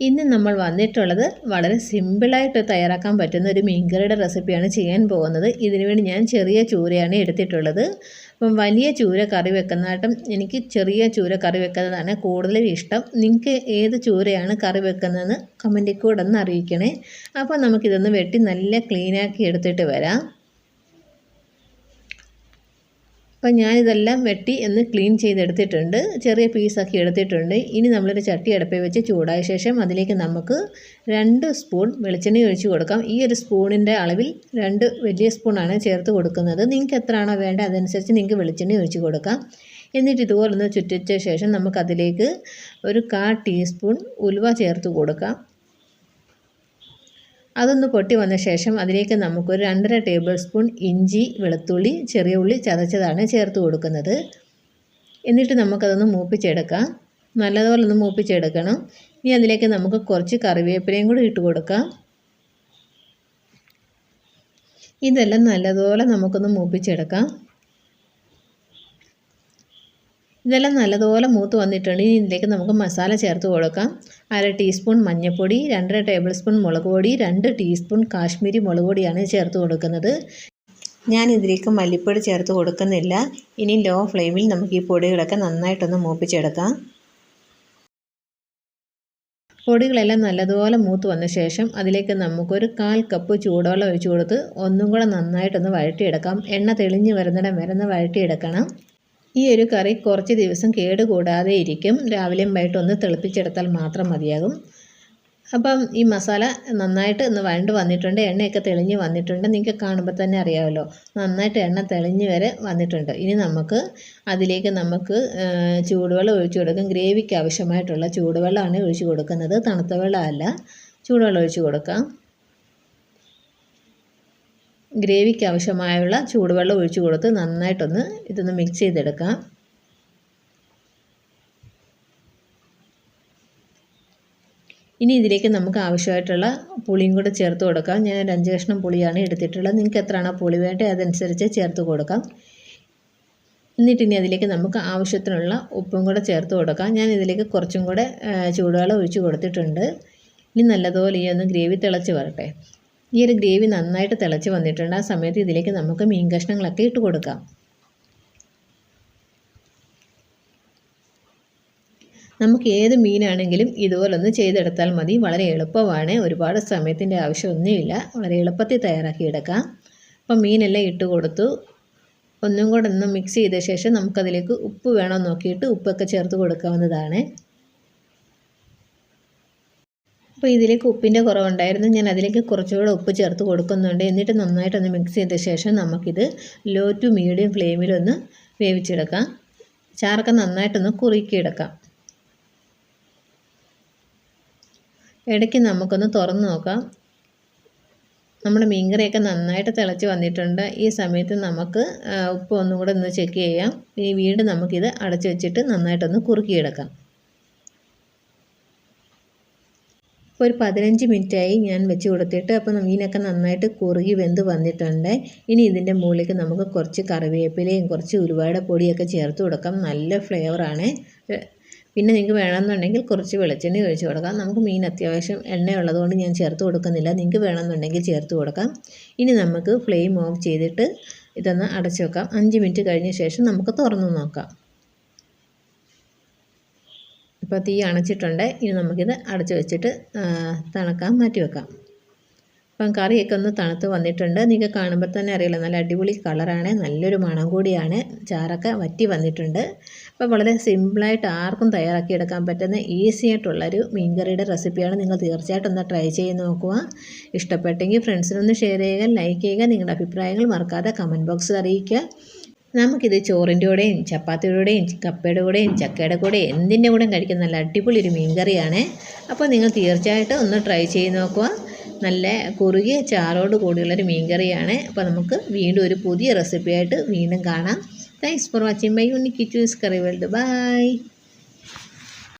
ഇന്ന് നമ്മൾ വന്നിട്ടുള്ളത് വളരെ സിമ്പിളായിട്ട് തയ്യാറാക്കാൻ പറ്റുന്ന ഒരു മീൻകറിയുടെ റെസിപ്പിയാണ് ചെയ്യാൻ പോകുന്നത്. ഇതിനുവേണ്ടി ഞാൻ ചെറിയ ചൂരയാണ് എടുത്തിട്ടുള്ളത്. അപ്പം വലിയ ചൂര കറി വെക്കുന്നതായിട്ടും എനിക്ക് ചെറിയ ചൂര കറി വെക്കുന്നതാണ് കൂടുതലും ഇഷ്ടം. നിങ്ങൾക്ക് ഏത് ചൂരയാണ് കറി വെക്കുന്നതെന്ന് കമന്റിൽ കൂടെ ഒന്ന് അറിയിക്കണേ. അപ്പോൾ നമുക്കിതൊന്ന് വെട്ടി നല്ല ക്ലീനാക്കി എടുത്തിട്ട് വരാം. അപ്പം ഞാനിതെല്ലാം വെട്ടി എന്ന് ക്ലീൻ ചെയ്തെടുത്തിട്ടുണ്ട്. ചെറിയ പീസാക്കി എടുത്തിട്ടുണ്ട്. ഇനി നമ്മളൊരു ചട്ടി അടുപ്പിൽ വെച്ച് ചൂടായ ശേഷം അതിലേക്ക് നമുക്ക് രണ്ട് സ്പൂൺ വെളിച്ചെണ്ണ ഒഴിച്ച് കൊടുക്കാം. ഈ ഒരു സ്പൂണിന്റെ അളവിൽ രണ്ട് വലിയ സ്പൂണാണ് ചേർത്ത് കൊടുക്കുന്നത്. നിങ്ങൾക്ക് എത്രയാണോ വേണ്ടത് അതനുസരിച്ച് നിങ്ങൾക്ക് വെളിച്ചെണ്ണ ഒഴിച്ച് കൊടുക്കാം. എന്നിട്ട് ഇതുപോലെ ഒന്ന് ചുറ്റിച്ച ശേഷം നമുക്കതിലേക്ക് ഒരു കാ ടീസ്പൂൺ ഉലുവ ചേർത്ത് കൊടുക്കാം. അതൊന്ന് പൊട്ടി വന്ന ശേഷം അതിലേക്ക് നമുക്കൊരു രണ്ടര ടേബിൾ സ്പൂൺ ഇഞ്ചി വെളുത്തുള്ളി ചെറിയ ഉള്ളി ചതച്ചതാണ് ചേർത്ത് കൊടുക്കുന്നത്. എന്നിട്ട് നമുക്കതൊന്ന് മൂപ്പിച്ചെടുക്കാം. നല്ലതുപോലെ ഒന്ന് മൂപ്പിച്ചെടുക്കണം. ഇനി അതിലേക്ക് നമുക്ക് കുറച്ച് കറിവേപ്പിലയും കൂടി ഇട്ട് കൊടുക്കാം. ഇതെല്ലാം നല്ലതുപോലെ നമുക്കൊന്ന് മൂപ്പിച്ചെടുക്കാം. ഇതെല്ലാം നല്ലതുപോലെ മൂത്ത് വന്നിട്ടുണ്ട്. ഇനി ഇതിലേക്ക് നമുക്ക് മസാല ചേർത്ത് കൊടുക്കാം. അര ടീസ്പൂൺ മഞ്ഞൾപ്പൊടി രണ്ടര ടേബിൾ സ്പൂൺ മുളക് പൊടി രണ്ട് ടീസ്പൂൺ കാശ്മീരി മുളക് പൊടിയാണ് ചേർത്ത് കൊടുക്കുന്നത്. ഞാൻ ഇതിലേക്ക് മല്ലിപ്പൊടി ചേർത്ത് കൊടുക്കുന്നില്ല. ഇനി ലോ ഫ്ലെയിമിൽ നമുക്ക് ഈ പൊടികളൊക്കെ നന്നായിട്ടൊന്ന് മൂപ്പിച്ചെടുക്കാം. പൊടികളെല്ലാം നല്ലതുപോലെ മൂത്ത് വന്ന ശേഷം അതിലേക്ക് നമുക്കൊരു കാൽ കപ്പ് ചൂടുവെള്ളം ഒഴിച്ചു കൊടുത്ത് ഒന്നും കൂടെ നന്നായിട്ടൊന്ന് വഴറ്റിയെടുക്കാം. എണ്ണ തെളിഞ്ഞ് വരുന്നിടം വരെ ഒന്ന് വഴറ്റിയെടുക്കണം. ഈ ഒരു കറി കുറച്ച് ദിവസം കേടുകൂടാതെ ഇരിക്കും. രാവിലെയും വൈകിട്ടും ഒന്ന് തിളപ്പിച്ചെടുത്താൽ മാത്രം മതിയാകും. അപ്പം ഈ മസാല നന്നായിട്ട് ഒന്ന് വഴണ്ട് വന്നിട്ടുണ്ട്. എണ്ണയൊക്കെ തെളിഞ്ഞ് വന്നിട്ടുണ്ട്. നിങ്ങൾക്ക് കാണുമ്പോൾ തന്നെ അറിയാമല്ലോ. നന്നായിട്ട് എണ്ണ തെളിഞ്ഞ് വരെ വന്നിട്ടുണ്ട്. ഇനി നമുക്ക് അതിലേക്ക് നമുക്ക് ചൂടുവെള്ളം ഒഴിച്ചു കൊടുക്കും. ഗ്രേവിക്ക് ആവശ്യമായിട്ടുള്ള ചൂടുവെള്ളമാണ് ഒഴിച്ചു കൊടുക്കുന്നത്. തണുത്ത വെള്ളമല്ല. ചൂടുവെള്ളം ഒഴിച്ചു കൊടുക്കാം. ഗ്രേവിക്ക് ആവശ്യമായുള്ള ചൂടുവെള്ളം ഒഴിച്ചു കൊടുത്ത് നന്നായിട്ടൊന്ന് ഇതൊന്ന് മിക്സ് ചെയ്തെടുക്കാം. ഇനി ഇതിലേക്ക് നമുക്ക് ആവശ്യമായിട്ടുള്ള പുളിയും കൂടെ ചേർത്ത് കൊടുക്കാം. ഞാൻ ഒരു അഞ്ച് കഷ്ണം പുളിയാണ് എടുത്തിട്ടുള്ളത്. നിങ്ങൾക്ക് എത്രയാണോ പുളി വേണ്ടത് അതനുസരിച്ച് ചേർത്ത് കൊടുക്കാം. എന്നിട്ട് ഇനി അതിലേക്ക് നമുക്ക് ആവശ്യത്തിനുള്ള ഉപ്പും കൂടെ ചേർത്ത് കൊടുക്കാം. ഞാൻ ഇതിലേക്ക് കുറച്ചും കൂടെ ചൂടുവെള്ളം ഒഴിച്ച് കൊടുത്തിട്ടുണ്ട്. ഇനി നല്ലതുപോലെ ഈ ഒന്ന് ഗ്രേവി തിളച്ച് വരട്ടെ. ഈ ഒരു ഗ്രേവി നന്നായിട്ട് തിളച്ച് വന്നിട്ടുണ്ട്. ആ സമയത്ത് ഇതിലേക്ക് നമുക്ക് മീൻ കഷ്ണങ്ങളൊക്കെ ഇട്ട് കൊടുക്കാം. നമുക്ക് ഏത് മീനാണെങ്കിലും ഇതുപോലൊന്ന് ചെയ്തെടുത്താൽ മതി. വളരെ എളുപ്പമാണ്. ഒരുപാട് സമയത്തിന്റെ ആവശ്യമൊന്നുമില്ല. വളരെ എളുപ്പത്തിൽ തയ്യാറാക്കിയെടുക്കാം അപ്പം മീനെല്ലാം ഇട്ട് കൊടുത്തു. ഒന്നും കൂടെ ഒന്ന് മിക്സ് ചെയ്ത ശേഷം നമുക്കതിലേക്ക് ഉപ്പ് വേണോ നോക്കിയിട്ട് ഉപ്പൊക്കെ ചേർത്ത് കൊടുക്കാവുന്നതാണ്. അപ്പോൾ ഇതിലേക്ക് ഉപ്പിന്റെ കുറവുണ്ടായിരുന്നു. ഞാൻ അതിലേക്ക് കുറച്ചുകൂടെ ഉപ്പ് ചേർത്ത് കൊടുക്കുന്നുണ്ട്. എന്നിട്ട് നന്നായിട്ടൊന്ന് മിക്സ് ചെയ്ത ശേഷം നമുക്കിത് ലോ ടു മീഡിയം ഫ്ലെയിമിലൊന്ന് വേവിച്ചെടുക്കാം. ചാറൊക്കെ നന്നായിട്ടൊന്ന് കുറുക്കിയെടുക്കാം. ഇടയ്ക്ക് നമുക്കൊന്ന് തുറന്ന് നോക്കാം. നമ്മുടെ മീൻകറിയൊക്കെ നന്നായിട്ട് തിളച്ച് വന്നിട്ടുണ്ട്. ഈ സമയത്ത് നമുക്ക് ഉപ്പ് ഒന്നും കൂടെ ഒന്ന് ചെക്ക് ചെയ്യാം. ഇനി വീണ്ടും നമുക്കിത് അടച്ചു വെച്ചിട്ട് നന്നായിട്ടൊന്ന് കുറുക്കിയെടുക്കാം ഇപ്പോൾ ഒരു പതിനഞ്ച് മിനിറ്റായി ഞാൻ വെച്ച് കൊടുത്തിട്ട് അപ്പോൾ മീനൊക്കെ നന്നായിട്ട് കുറുകി വെന്ത് വന്നിട്ടുണ്ട്. ഇനി ഇതിന്റെ മുകളിലേക്ക് നമുക്ക് കുറച്ച് കറിവേപ്പിലയും കുറച്ച് ഉരുവാട പൊടിയൊക്കെ ചേർത്ത് കൊടുക്കാം. നല്ല ഫ്ലേവറാണ് പിന്നെ നിങ്ങൾക്ക് വേണമെന്നുണ്ടെങ്കിൽ കുറച്ച് വെളിച്ചെണ്ണ ഒഴിച്ച് കൊടുക്കാം. നമുക്ക് മീൻ അത്യാവശ്യം എണ്ണയുള്ളതുകൊണ്ട് ഞാൻ ചേർത്ത് കൊടുക്കുന്നില്ല. നിങ്ങൾക്ക് വേണമെന്നുണ്ടെങ്കിൽ ചേർത്ത് കൊടുക്കാം. ഇനി നമുക്ക് ഫ്ലെയിം ഓഫ് ചെയ്തിട്ട് ഇതൊന്ന് അടച്ചു വെക്കാം. അഞ്ച് മിനിറ്റ് കഴിഞ്ഞ ശേഷം നമുക്ക് തുറന്ന് നോക്കാം. ഇപ്പോൾ തീ അണച്ചിട്ടുണ്ട്. ഇനി നമുക്കിത് അടച്ചു വെച്ചിട്ട് തണുക്കാൻ മാറ്റി വെക്കാം. അപ്പം കറിയൊക്കെ ഒന്ന് തണുത്ത് വന്നിട്ടുണ്ട്. നിങ്ങൾക്ക് കാണുമ്പോൾ തന്നെ അറിയില്ല. നല്ല അടിപൊളി കളറാണ്. നല്ലൊരു മണം കൂടിയാണ്. ചാറൊക്കെ വറ്റി വന്നിട്ടുണ്ട്. അപ്പോൾ വളരെ സിമ്പിളായിട്ട് ആർക്കും തയ്യാറാക്കി എടുക്കാൻ പറ്റുന്ന ഈസി ആയിട്ടുള്ളൊരു മീൻകറിയുടെ റെസിപ്പിയാണ് നിങ്ങൾ തീർച്ചയായിട്ടും ഒന്ന് ട്രൈ ചെയ്ത് നോക്കുക. ഇഷ്ടപ്പെട്ടെങ്കിൽ ഫ്രണ്ട്സിനൊന്ന് ഷെയർ ചെയ്യുക ലൈക്ക് ചെയ്യുക. നിങ്ങളുടെ അഭിപ്രായങ്ങൾ മറക്കാതെ കമന്റ് ബോക്സിൽ അറിയിക്കുക. നമുക്കിത് ചോറിന്റെ കൂടെയും ചപ്പാത്തിയുടെ കൂടെയും കപ്പയുടെ കൂടെയും ചക്കയുടെ കൂടെയും എന്തിന്റെ കൂടെയും കഴിക്കുന്ന നല്ല അടിപൊളി ഒരു മീൻ കറിയാണ് അപ്പോൾ നിങ്ങൾ തീർച്ചയായിട്ടും ഒന്ന് ട്രൈ ചെയ്ത് നോക്കുക. നല്ല കുറുകിയ ചാറോട് കൂടിയുള്ളൊരു മീൻകറിയാണ്. അപ്പോൾ നമുക്ക് വീണ്ടും ഒരു പുതിയ റെസിപ്പിയായിട്ട് വീണ്ടും കാണാം. Thanks for watching my unique choose curry world bye